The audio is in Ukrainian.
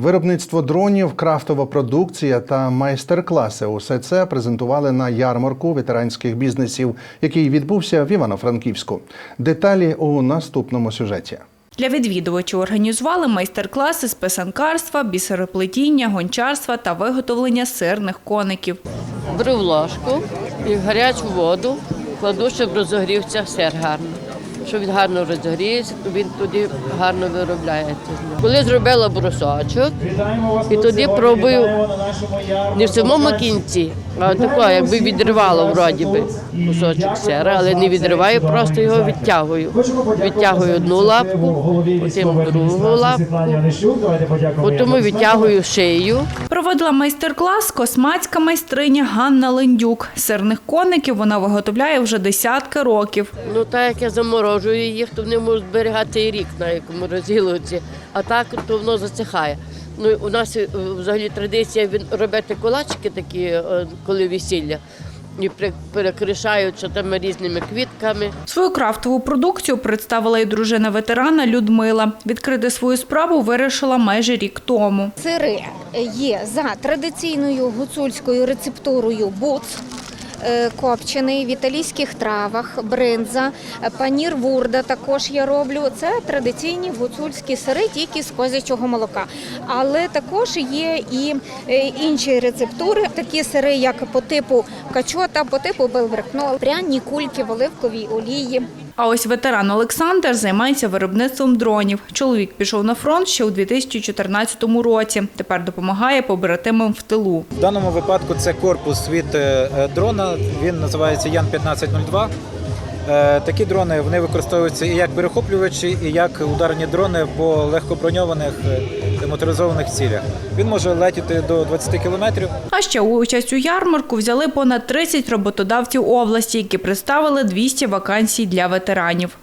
Виробництво дронів, крафтова продукція та майстер-класи усе це презентували на ярмарку ветеранських бізнесів, який відбувся в Івано-Франківську. Деталі у наступному сюжеті. Для відвідувачів організували майстер-класи з писанкарства, бісероплетіння, гончарства та виготовлення сирних коників. Беру ложку і в гарячу воду кладу, щоб розогрівся сир гарно. Щоб він гарно розігріється? то він тоді гарно виробляється. Коли зробила брусочок, і тоді пробую не в самому кінці, а тако, якби відривала вроді би кусочок сира, але не відриваю, просто його відтягую. Відтягую одну лапку, потім другу лапку, потім відтягую шию. Проводила майстер-клас космацька майстриня Ганна Лендюк. Сирних коників вона виготовляє вже десятки років. Ну так як я заморожую їх, то вони можуть зберігати і рік на якому розділуці, а так то воно засихає. Ну у нас е, взагалі традиція робити кулачки такі, е, коли весілля, і при- перекришають там різними квітками. Свою крафтову продукцію представила і дружина ветерана Людмила. Відкрити свою справу вирішила майже рік тому. Сири є за традиційною гуцульською рецептурою буц. Е, Копчений в італійських травах, бринза, панір вурда також я роблю. Це традиційні гуцульські сири тільки з козячого молока. Але також є і е, інші рецептури, такі сири, як по типу качота, по типу белбрекнол, пряні кульки в оливковій олії. А ось ветеран Олександр займається виробництвом дронів. Чоловік пішов на фронт ще у 2014 році. Тепер допомагає побратимам в тилу. В даному випадку це корпус від е, е, дрона. Він називається Ян 1502. Е, Такі дрони вони використовуються і як перехоплювачі, і як ударні дрони по легкоброньованих моторизованих цілях. Він може летіти до 20 кілометрів. А ще участь у ярмарку взяли понад 30 роботодавців області, які представили 200 вакансій для ветеранів.